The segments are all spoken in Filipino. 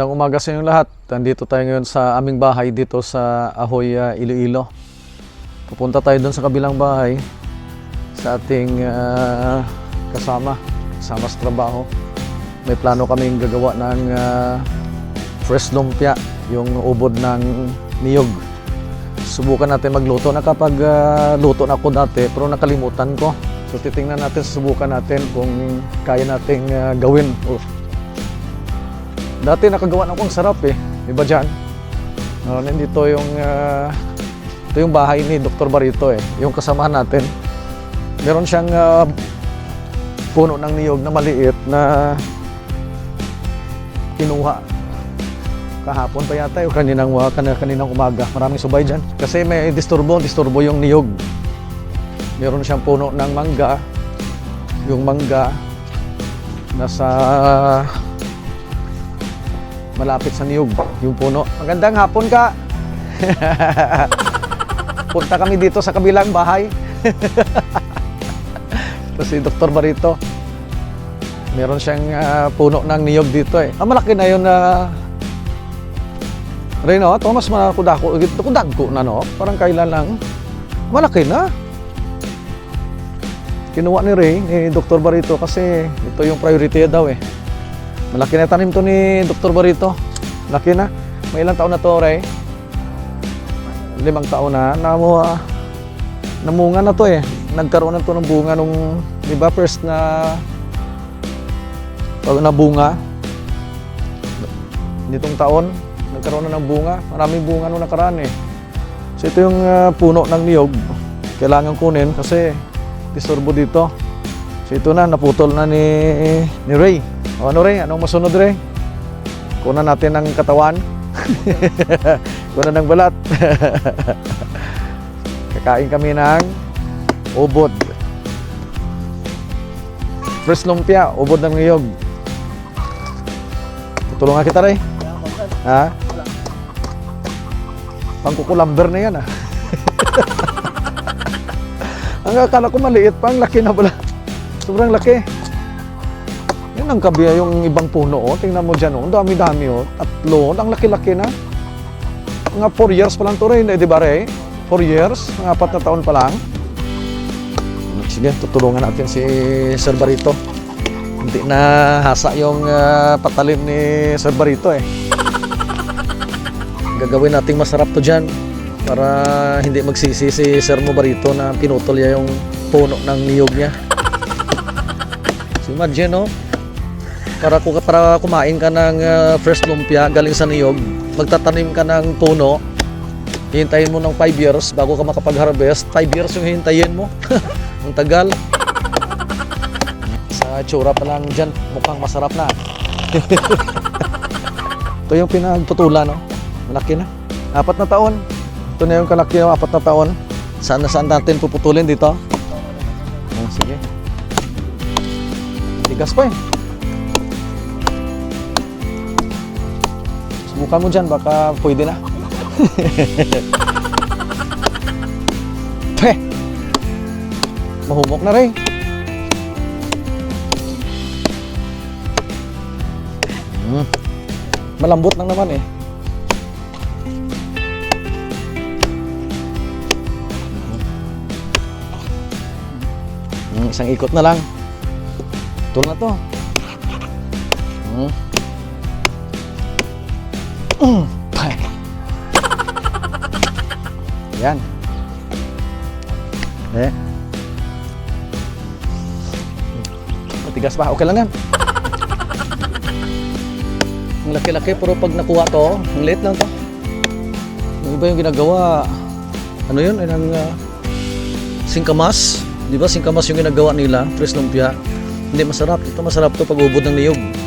Magandang umaga sa inyong lahat. Nandito tayo ngayon sa aming bahay dito sa Ahoy, uh, Iloilo. Pupunta tayo doon sa kabilang bahay sa ating ah, kasama, kasama sa trabaho. May plano kaming gagawa ng uh, fresh lumpia, yung ubod ng niyog. Subukan natin magluto. Nakapag ah, luto na ako dati pero nakalimutan ko. So titingnan natin, subukan natin kung kaya nating ah, gawin. Oh, Dati nakagawa na akong sarap eh. Di ba dyan? Uh, nandito yung, ah, ito yung bahay ni Dr. Barito eh. Yung kasamahan natin. Meron siyang ah, puno ng niyog na maliit na kinuha. Kahapon pa yata yung kaninang, wa- kan- kaninang umaga. Maraming subay dyan. Kasi may disturbo, disturbo yung niyog. Meron siyang puno ng mangga. Yung mangga nasa malapit sa niyog, yung puno. Magandang hapon ka. Punta kami dito sa kabilang bahay. Ito si Dr. Barito. Meron siyang ah, puno ng niyog dito eh. Ah, malaki na yun na... Reno, ito mas malakudako. Ito kudagko na no. Parang kailan lang. Malaki na. Kinuha ni Ray, ni Dr. Barito kasi ito yung priority daw eh. Malaki na tanim to ni Dr. Barito. Laki na. May ilang taon na to, Ray? Limang taon na. Namu, ah, namunga na to eh. Nagkaroon na to ng bunga nung, di ba, first na pag nabunga nitong taon, nagkaroon na ng bunga. Maraming bunga nung nakaraan eh. So ito yung ah, puno ng niyog. Kailangan kunin kasi disturbo dito. So ito na, naputol na ni, ni Ray. O ano Ray, anong masunod Ray? Kunan natin ng katawan. Kunan ng balat. Kakain kami ng ubod. Fresh lumpia, ubod ng niyog. Tutulungan kita Ray. Ha? Pangkukulamber na yan ah. Ang akala ko maliit pa, ang laki na pala. Sobrang laki. Ang kabiya yung ibang puno, oh. Tingnan mo dyan, oh. Dami-dami, oh. Tatlo, ang laki-laki na. Mga 4 years pa lang to rin, eh, di ba, Ray? 4 years, mga apat na taon pa lang. Sige, tutulungan natin si Sir Barito. Hindi na hasa yung ah, patalim ni Sir Barito, eh. Gagawin nating masarap to dyan para hindi magsisi si Sir Mo Barito na pinutol niya yung puno ng niyog niya. So imagine, no? Para, para kumain ka ng ah, fresh lumpia galing sa niyog, magtatanim ka ng puno, hihintayin mo ng 5 years bago ka makapag-harvest. 5 years yung hihintayin mo. Ang tagal. Sa tsura pa lang dyan, mukhang masarap na. Ito yung pinagputulan, no? Malaki na. Apat na taon. Ito na yung kalaki ng apat na taon. Saan na saan natin puputulin dito? Oh, sige. Tigas pa eh. Subukan mo dyan, baka pwede na. Peh! Mahumok na rin. Mm. Malambot lang naman eh. Mm, isang ikot na lang. Ito na to. Mm. Yan. Eh. Matigas pa. Okay lang yan. Ang laki-laki pero pag nakuha to, ang liit lang to. Yung iba yung ginagawa, ano yun, ang uh, singkamas. Di ba singkamas yung ginagawa nila, fresh lumpia. Hindi masarap. Ito masarap to pag ubod ng niyog.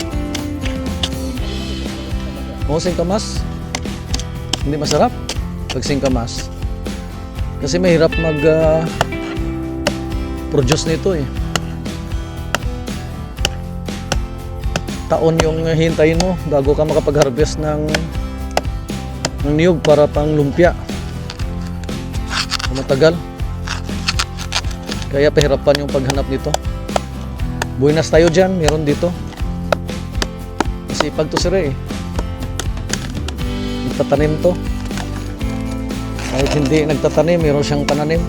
Oo, singkamas. Hindi masarap pag singkamas. Kasi mahirap mag ah, produce nito eh. Taon yung hintayin mo bago ka makapag-harvest ng ng niyog para pang lumpia. Matagal. Kaya pahirapan yung paghanap nito. Buenas tayo dyan, meron dito. Kasi pag to sira eh. Nagtatanim to. Kahit hindi nagtatanim, meron siyang pananim.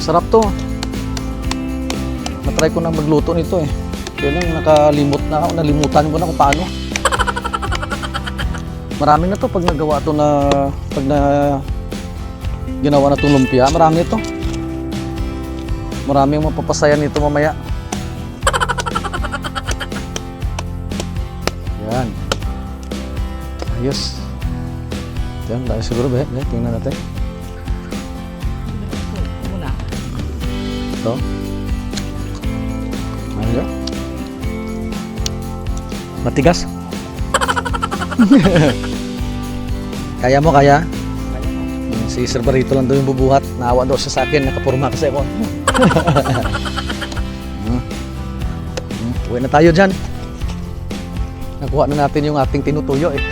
Sarap to. Natry ko na magluto nito eh. Kaya lang nakalimot na ako, nalimutan ko na kung paano. Marami na to pag nagawa to na pag na ginawa na itong lumpia, marami ito. Marami ang mapapasaya nito mamaya. Ayos. Yan, dahil siguro ba? Yan, tingnan natin. Muna. Ito. Ano yun? Matigas? kaya mo, kaya? Hmm, Si Sir Barito lang daw yung bubuhat. Naawa daw siya sa akin. Nakapurma kasi ako. Hmm. Hmm, Uwi na tayo dyan. Nakuha na natin yung ating tinutuyo eh.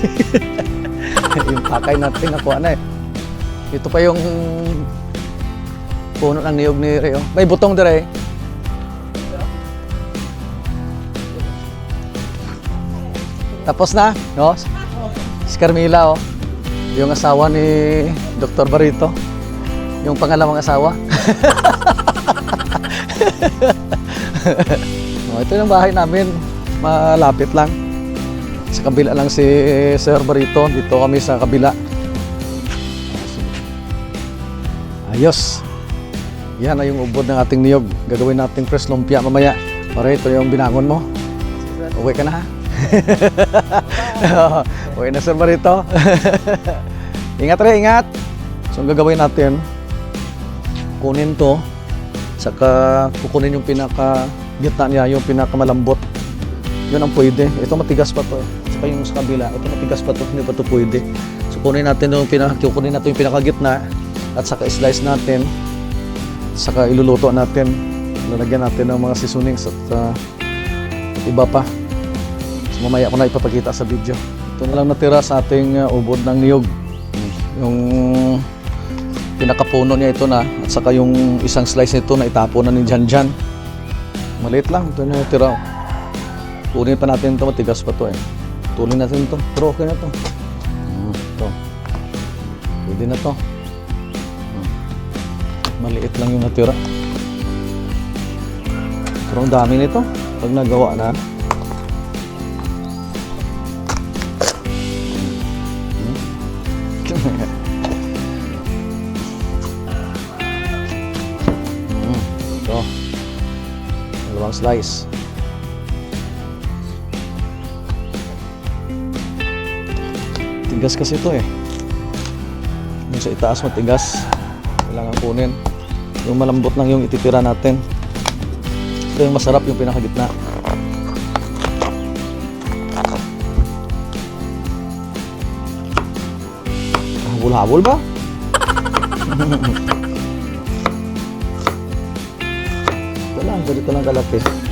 yung pakay natin nakuha na eh. Ito pa yung puno ng niyog ni Reo. May butong dire. Tapos na, no? Si Carmila, oh. Yung asawa ni Dr. Barito. Yung pangalawang asawa. oh, ito yung bahay namin. Malapit lang. Sa kabila lang si Sir Barito. Dito kami sa kabila. Ayos. Yan na yung ubod ng ating niyog. Gagawin nating press lumpia mamaya. Pare, ito yung binangon mo. Uwi ka na ha. Uwi na Sir Barito. ingat rin, ingat. So, ang gagawin natin, kunin to, saka kukunin yung pinaka gitna niya, yung pinakamalambot. Yun ang pwede. Ito matigas pa to. eh. Saka yung sa kabila, ito matigas pa to, hindi pa to pwede. So kunin natin yung pinaka, kukunin natin yung pinakagitna at saka slice natin. Saka iluluto natin. Lalagyan natin ng mga seasonings at, uh, iba pa. So mamaya ko na ipapakita sa video. Ito na lang natira sa ating uh, ubod ng niyog. Yung pinakapuno niya ito na at saka yung isang slice nito na itapo na ni Jan Jan. Maliit lang. Ito na natira. Kunin pa natin ito. Matigas pa to eh. Tuloy natin ito. Pero na to. Mm, ito. Pwede na to. Mm. Maliit lang yung natira. Pero ang dami nito. Pag nagawa na. Mm, ito. Dalawang slice. Tigas kasi ito eh. Yung sa itaas matigas. Kailangan kunin. Yung malambot lang yung ititira natin. Ito yung masarap yung pinakagitna. Habol-habol ba? Ito lang, ganito lang kalaki.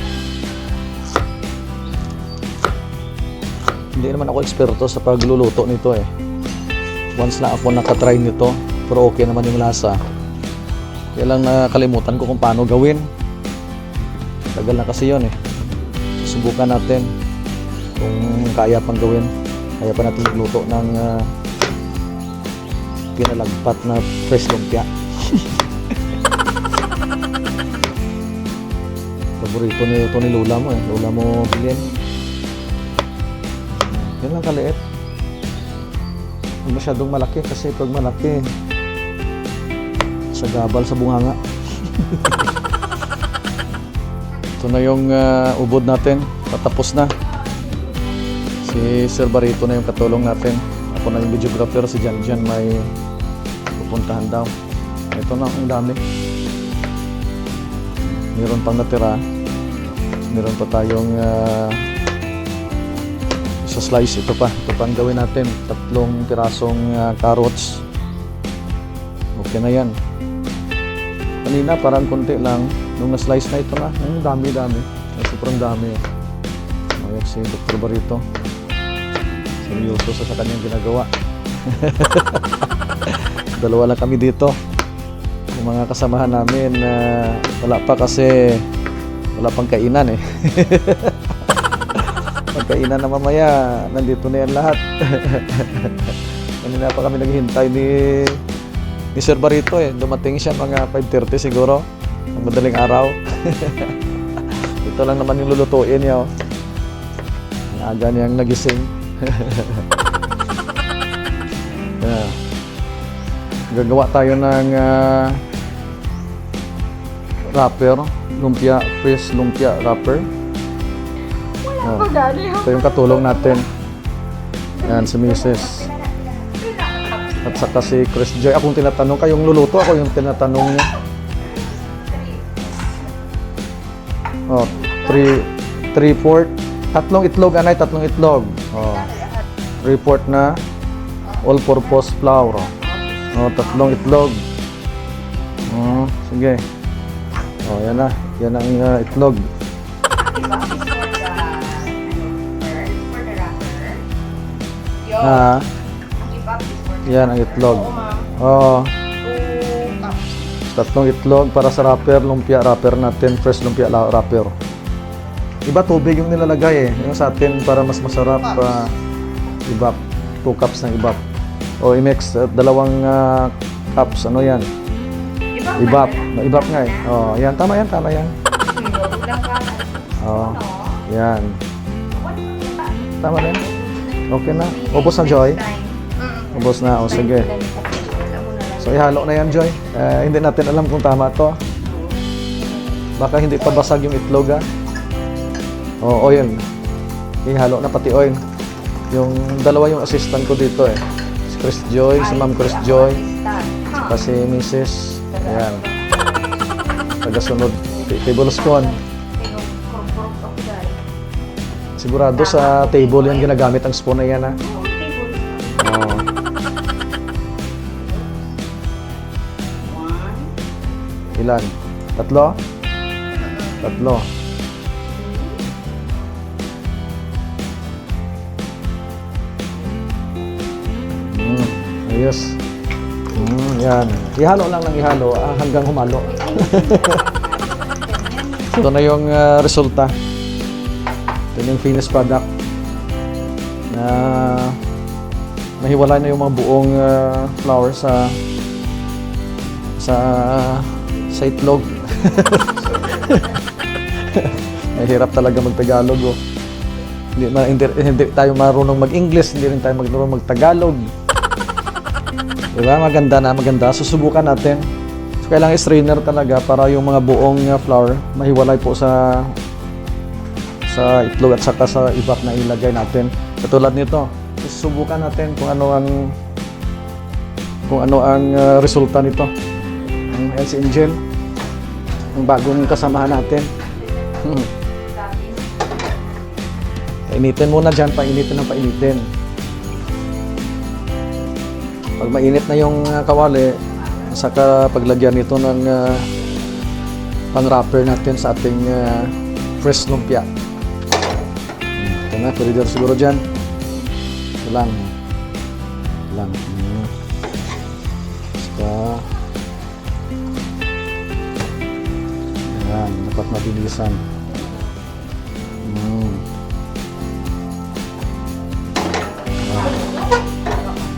Hindi naman ako eksperto sa pagluluto nito eh. Once na ako nakatry nito, pero okay naman yung lasa. Kaya lang nakalimutan ko kung paano gawin. Tagal na kasi yon eh. Subukan natin kung kaya pang gawin. Kaya pa natin magluto ng ah, pinalagpat na fresh lumpia. Paborito ni ito ni Lola mo eh. Lola mo bilhin. Yan lang kaliit. Masyadong malaki kasi pag malaki, sa gabal sa bunganga. Ito na yung ah, ubod natin. Patapos na. Si Sir Barito na yung katulong natin. Ako na yung videographer. Si Jan Jan may pupuntahan daw. Ito na ang dami. Meron pang natira. Meron pa tayong ah, sa slice. Ito pa ito pa ang gawin natin. Tatlong pirasong ah, carrots. Okay na yan. Kanina parang konti lang. Nung na-slice na ito na ang dami dami. Ay sobrang dami. Ayun si Dr. Barito. Seryoso sa, sa kanyang ginagawa. Dalawa lang kami dito. Yung mga kasamahan namin na wala pa kasi wala pang kainan eh Pagkainan na mamaya, nandito na yan lahat. Kanina pa kami naghihintay ni ni Sir Barito eh. Dumating siya mga 5.30 siguro. Ang madaling araw. Ito lang naman yung lulutuin niya. Oh. Aga niyang nagising. yeah. Gagawa tayo ng ah, wrapper. Lumpia, fish lumpia wrapper. Oh. Ito yung katulong natin. Yan, si Mrs. At saka si Chris Joy. Akong tinatanong, kayong luluto, ako yung tinatanong niya. Oh, 3 3 port. Tatlong itlog, anay, tatlong itlog. Oh. 3 port na all-purpose flour. Oh, tatlong itlog. Oh, sige. Oh, yan na. Yan ang uh, itlog. Ah, yan ang itlog. Oh, tatlong itlog para sa wrapper, lumpia wrapper natin, fresh lumpia wrapper. Iba tubig yung nilalagay eh. Yung sa atin para mas masarap pa ibap. 2 cups ng ibap. O i-mix uh, dalawang ah, cups ano yan? Ibap. Ibap nga eh. Oh, yan tama yan, tama yan. Oh. Yan. Tama na yan. Okay na. Ubos na Joy. Ubos na. O sige. So ihalo na yan Joy. Eh, hindi natin alam kung tama to. Baka hindi pa basag yung itlog ah. O oil. Ihalo na pati oil. Yung dalawa yung assistant ko dito eh. Si Chris Joy, si Ma'am Chris Joy, kasi Mrs. Ayan. Tagasunod. t- Tablespoon. Sigurado sa table yan ginagamit ang spoon na yan ah. Oo. Ilan? Tatlo? Tatlo. Mm, ayos. Mm, yan. Ihalo lang ng ihalo ah, hanggang humalo. Ito na yung ah, resulta. Na yung finished product. Na nahiwalay na yung mga buong ah, flour sa sa sa itlog. Mahirap talaga mag-Tagalog oh. Hindi, ma- hindi, hindi tayo marunong mag-English, hindi rin tayo marunong mag-Tagalog. Diba? Maganda na, maganda. Susubukan natin. So, kailangan strainer talaga para yung mga buong uh, flour mahiwalay po sa sa itlog at saka sa ibak na ilagay natin. Katulad nito. Susubukan natin kung ano ang kung ano ang uh, resulta nito. Ang Hells Angel. Ang bagong kasamahan natin. Painitin muna dyan, painitin ng painitin. Pag mainit na yung uh, kawali, saka paglagyan nito ng uh, pang-wrapper natin sa ating uh, fresh lumpia. Ito na, dito siguro dyan. Ito lang. Ito lang. Hmm. Saka, Ayan, dapat mabilisan. Hmm.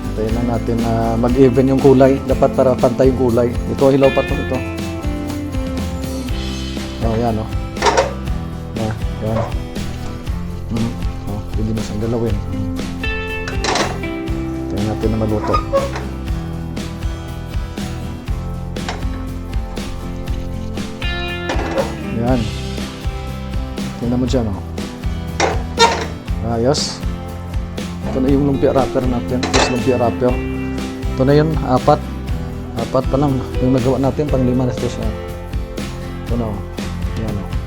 Hintayin lang natin na mag-even yung kulay. Dapat para pantay yung kulay. Ito, hilaw pa to ito. Galawin. Hintayin natin na maluto. Yan. Tingnan mo dyan oh. Ayos. Ito na yung lumpia wrapper natin. Plus lumpia wrapper. Ito na yun, apat. Apat pa lang. Yung nagawa natin, pang lima na ito siya. Ito na. oh. Yan o.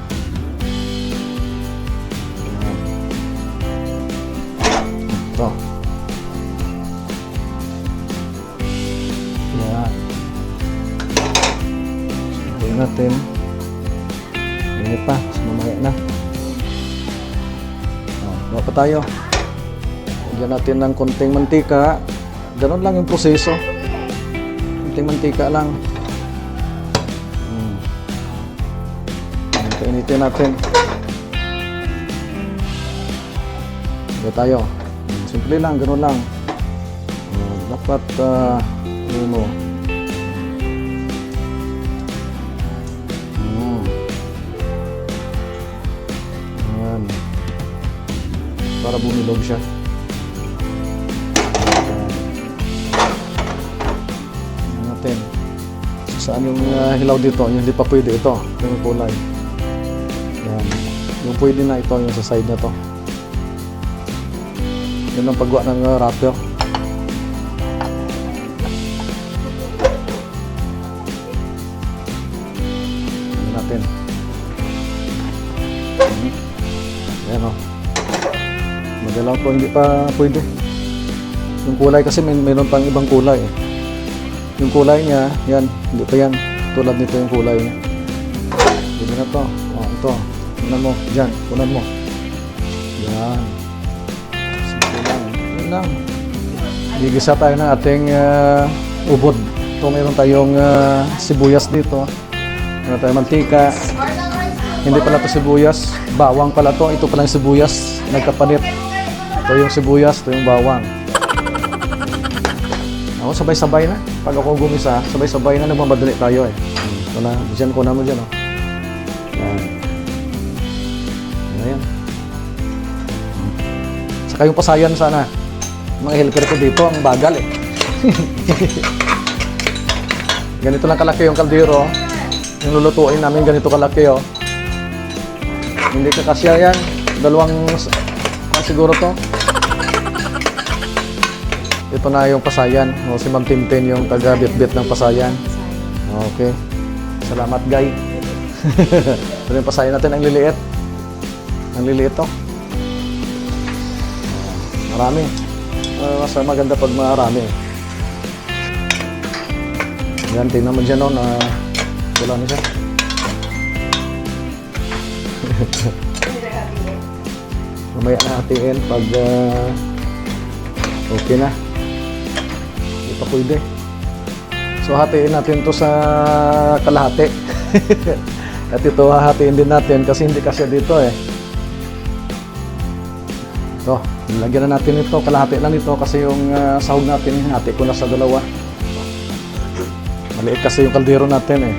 Ito. Yan. Sabihin natin. Init pa. Mas mamaya na. Oh, gawa pa tayo. Lagyan natin ng konting mantika. Ganon lang yung proseso. Konting mantika lang. Hmm. Ayan, Kainitin natin. Kaya tayo. Simple lang, ganun lang. Oh, dapat, ah, ano mo. Hmm. Ayan. Para bumilog siya. Ayan. Ayan natin. Saan yung ah, hilaw dito? Yung hindi pa pwede ito. Yung kulay. Yan. Yung pwede na ito, yung sa side na to. Yun ang paggawa ng uh, wrapper. Yan natin. Ayan o. Magalaw po, hindi pa pwede. Yung kulay kasi may mayroon pang ibang kulay eh. Yung kulay niya, yan, hindi pa yan. Tulad nito yung kulay niya. Hindi na to. Oh, ito. Kunan mo. Diyan. Kunan mo. Yan. Lang. Gigisa tayo ng ating ah, ubod. Ito mayroon tayong ah, sibuyas dito. Mayroon tayong mantika. Hindi pala to sibuyas. Bawang pala to. Ito pala yung sibuyas. Nagkapanit. Ito yung sibuyas. Ito yung bawang. Ako sabay-sabay na. Pag ako gumisa, sabay-sabay na nagmamadali tayo eh. Ito na, dyan ko na mo dyan oh. Yan. Ayan. Saka yung pasayan sana. Mga helper ko dito, ang bagal eh. ganito lang kalaki yung kaldero. Yung lulutuin namin ganito kalaki oh. Hindi ka kasya yan. Dalawang, kung siguro to. Ito na yung pasayan. O, si Ma'am Tintin yung taga bit-bit ng pasayan. Okay. Salamat, guy. Ito yung pasayan natin. Ang liliit. Ang liliit to. Marami. Uh, mas maganda pag marami. Yan, tingnan mo dyan no, na wala na siya. Mamaya na hatiin pag ah, okay na. Hindi pa. So hatiin natin to sa kalahati. At ito hahatiin din natin kasi hindi kasya dito eh. Ito, lagyan na natin ito. Kalahati lang ito kasi yung ah, sahog natin, hati ko na sa dalawa. Maliit kasi yung kaldero natin eh.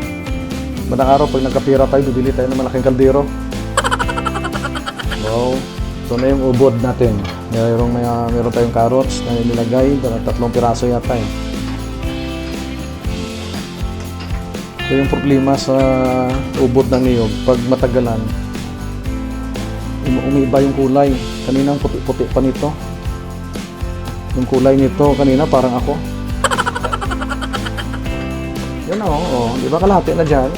Madang araw, pag nagkapira tayo, bibili tayo ng malaking kaldero. Wow. Ito na yung ubod natin. Mayroong, may, mayroon tayong carrots na nilagay. Tatlong piraso yata eh. Ito yung problema sa ubod ng niyog. Pag matagalan, um- umiiba yung kulay. Kanina ang puti-puti pa nito. Yung kulay nito, kanina parang ako. Yun o, oh, di ba kalahati na dyan?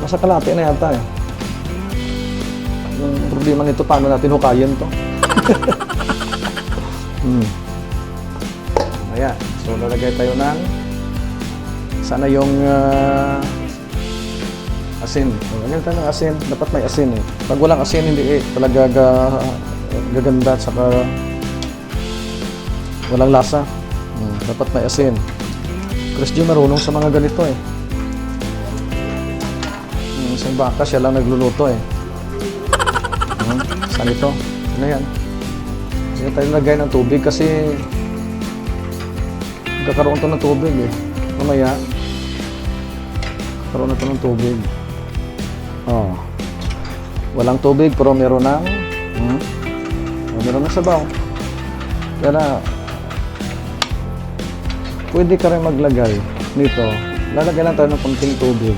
Nasa kalahati na yata eh. Yung problema nito, paano natin hukayin to? hmm. Ayan. So, lalagay tayo ng sana yung ah, asin. Lagyan tayo asin. Dapat may asin eh. Pag walang asin, hindi eh. Talaga ga, gaganda at saka walang lasa. Hmm. Dapat may asin. Chris G marunong sa mga ganito eh. Yung isang baka, siya lang nagluluto eh. Hmm, saan ito? Ano yan? Hindi tayo lagay ng tubig kasi kakaroon to ng tubig eh. Mamaya, karoon na to ng tubig. Oh. Walang tubig pero meron ng hmm? Oh, meron ng sabaw. Kaya na, pwede ka rin maglagay nito. Lalagay lang tayo ng konting tubig.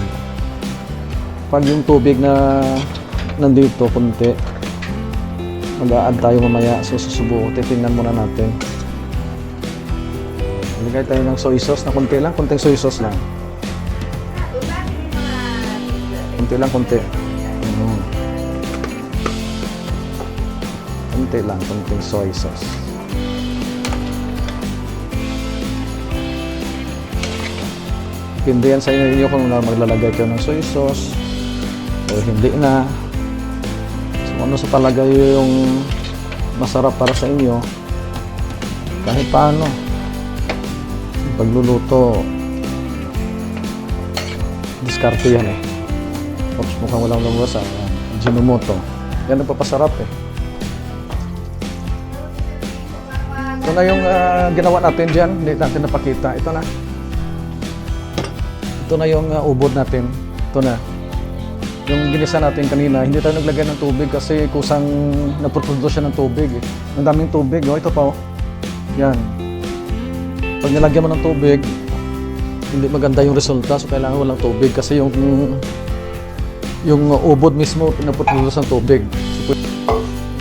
Pag yung tubig na nandito, konti, mag-a-add tayo mamaya. So, susubo. Titingnan muna natin. Lagay tayo ng soy sauce na konti lang. Konting soy sauce lang. Konti lang, konti. Konti lang, konting soy sauce. Yan sa inyo kung maglalagay kayo ng soy sauce o hindi na. So ano sa palagay yung masarap para sa inyo, kahit paano. Pagluluto, diskarte yan eh. Oops, mukhang walang lumabas ah. Ginomoto. Yan ang papasarap eh. Ito na yung ah, ginawa natin dyan. Hindi natin napakita. Ito na. Ito na yung ah, ubod natin. Ito na. Yung ginisa natin kanina, hindi tayo naglagay ng tubig kasi kusang naproduce siya ng tubig. Eh. Ang daming tubig. Oh, ito pa oh. Yan. Pag nilagyan mo ng tubig, hindi maganda yung resulta. So, kailangan walang tubig kasi yung yung ubod mismo pinaproduce ng tubig.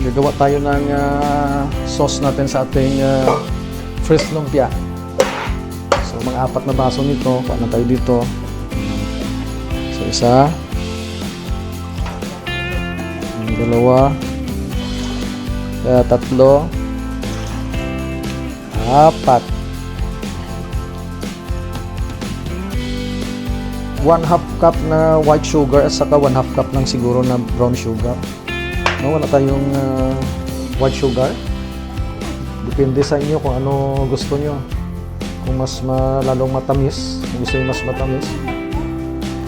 Gagawa tayo ng ah, sauce natin sa ating uh, fresh lumpia. So, mga apat na baso nito. Kuha tayo dito. So, isa. Dalawa. Kaya tatlo. Apat. One half cup na white sugar at saka one half cup ng siguro na brown sugar. No, wala tayong ah, white sugar. Depende sa inyo kung ano gusto nyo. Kung mas ma- lalong matamis, kung gusto nyo mas matamis.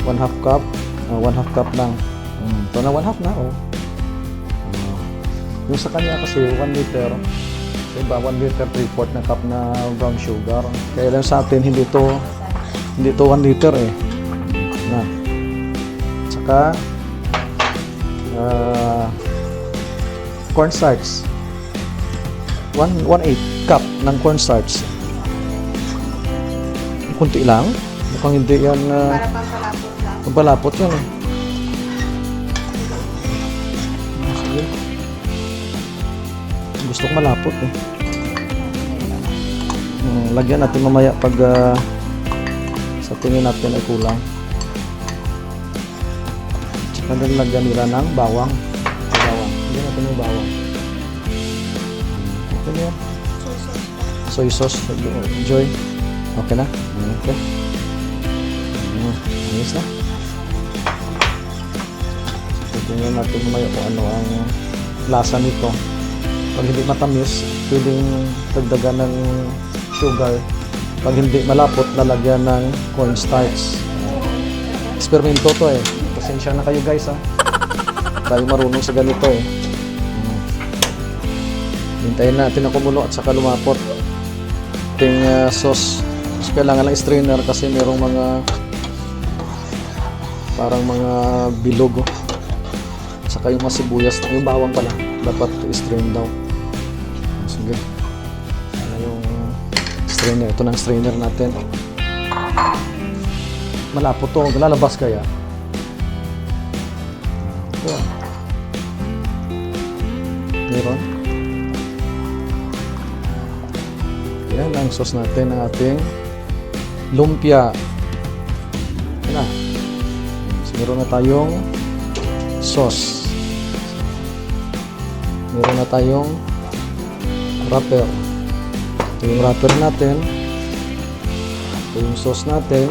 One half cup. ah, one half cup lang. Mm, ito na one half na, oh. Ah. yung sa kanya kasi 1 liter. Sa iba, 1 liter, 3-4 na cup na brown sugar. Kaya lang sa atin, hindi to hindi to 1 liter eh. Na. Tsaka, ah, cornstarch. 1 1/8 cup ng cornstarch. Kunti lang. Mukhang hindi yan uh, Para pampalapot yan eh. Sige. Gusto ko malapot eh. Hmm, lagyan natin mamaya pag ah, sa tingin natin ay kulang. Tsaka din lagyan nila ng bawang. Natin ng bawang. Okay na yan. Soy sauce. Enjoy. Okay na? Okay. Mm, ayos na. So, tingnan natin mamaya kung ano ang lasa nito. Pag hindi matamis, pwedeng dagdagan ng sugar. Pag hindi malapot, lalagyan ng cornstarch. Eksperimento to eh. Pasensya na kayo guys ha. Tayo marunong sa ganito eh. Hintayin natin na kumulo at saka lumapot. Ating ah, sauce. So, kailangan lang strainer kasi merong mga parang mga bilog oh. Saka yung mga sibuyas, yung bawang pala, dapat strain daw. Sige. Ano yung strainer? Ito ang strainer natin. Malapot to. Lalabas kaya? Ito. Meron. Yan ang sauce natin ng ating lumpia. Yan na. So, meron na tayong sauce. Meron na tayong wrapper. Ito yung wrapper natin. Ito yung sauce natin.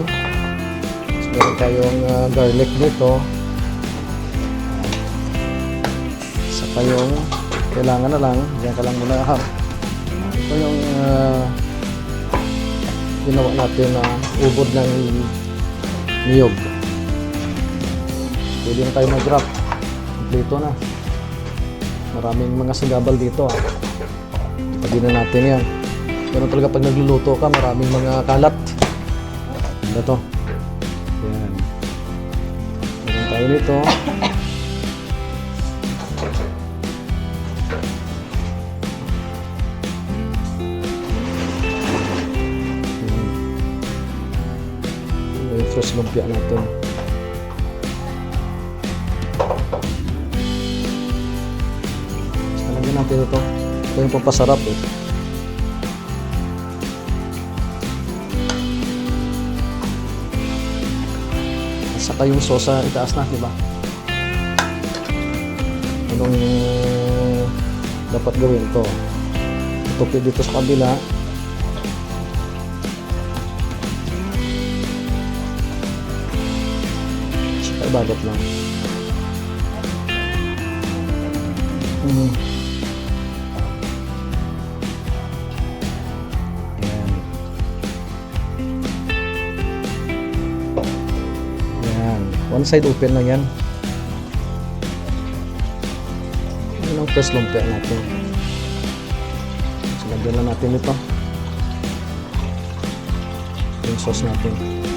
So, meron tayong ah, garlic dito. Saka yung kailangan na lang. Diyan ka lang muna ha. Ito yung ginawa natin na ubod ng niyog. Pwede na tayo mag-wrap. Kompleto na. Maraming mga sagabal dito. ah. Pwede na natin yan. Pero talaga pag nagluluto ka, maraming mga kalat. Ano to? Yan. Meron tayo nito. Fresh lumpia natin. Lagyan natin ito. Ito yung pampasarap eh. Saka yung sosa itaas na, di ba? Anong dapat gawin ito? Tupi dito sa kabila. Ibalot lang. Mm. Yan. One side open lang yan. Yan ang first lumpia natin. So, lagyan lang natin ito. Yung sauce natin.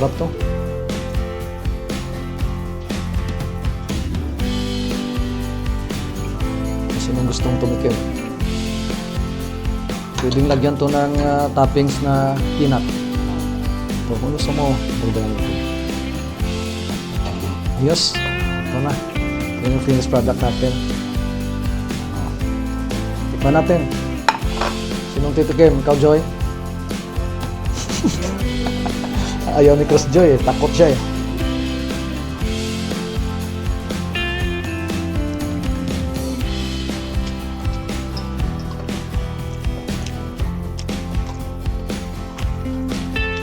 Sarap to. Kasi nung gustong tumikim. Pwedeng lagyan to ng ah, toppings na peanut. Ito, kung gusto mo, pwedeng ito. Ayos. Ito na. Yan yung finished product natin. Tikman natin. Sinong titikim? Ikaw, Joy? Ayaw ni Chris Joy eh. Takot siya eh.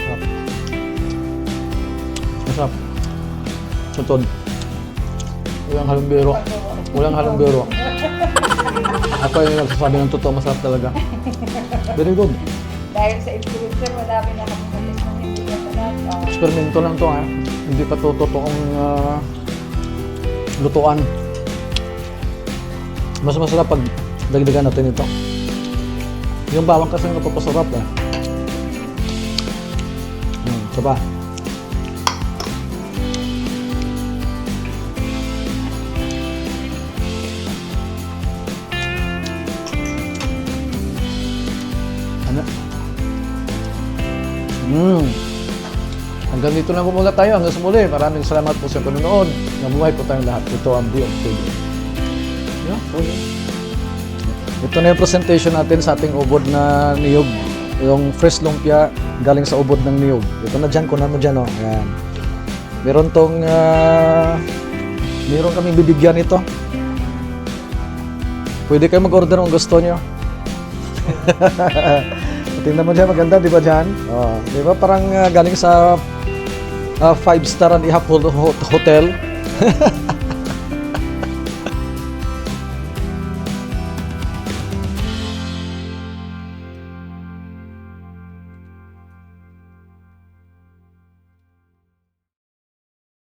Sarap. Masarap. Sutod. Walang halong biro. Walang halong biro. Ako yung nagsasabi ng totoo, masarap talaga. Very good. Dahil sa influencer, madami na kami Eksperimento lang to ha. Hindi pa to totoong ah, lutuan. Mas masarap pag dagdagan natin ito. Yung bawang kasi napapasarap eh. Hmm, isa pa. Ano? Hmm. Hanggang dito lang po muna tayo. Hanggang sa muli. Maraming salamat po sa panonood. Nabuhay po tayong lahat. Ito ang Beyond TV. Yeah, po. Ito na yung presentation natin sa ating ubod na niyog. Yung fresh lumpia galing sa ubod ng niyog. Ito na dyan. Kunan mo dyan. Oh. Ayan. Meron tong... ah, meron kami bibigyan ito. Pwede kayo mag-order kung gusto nyo. Tingnan mo dyan, maganda, di ba dyan? Oh, di ba parang ah, galing sa ah, five star and ho- hotel?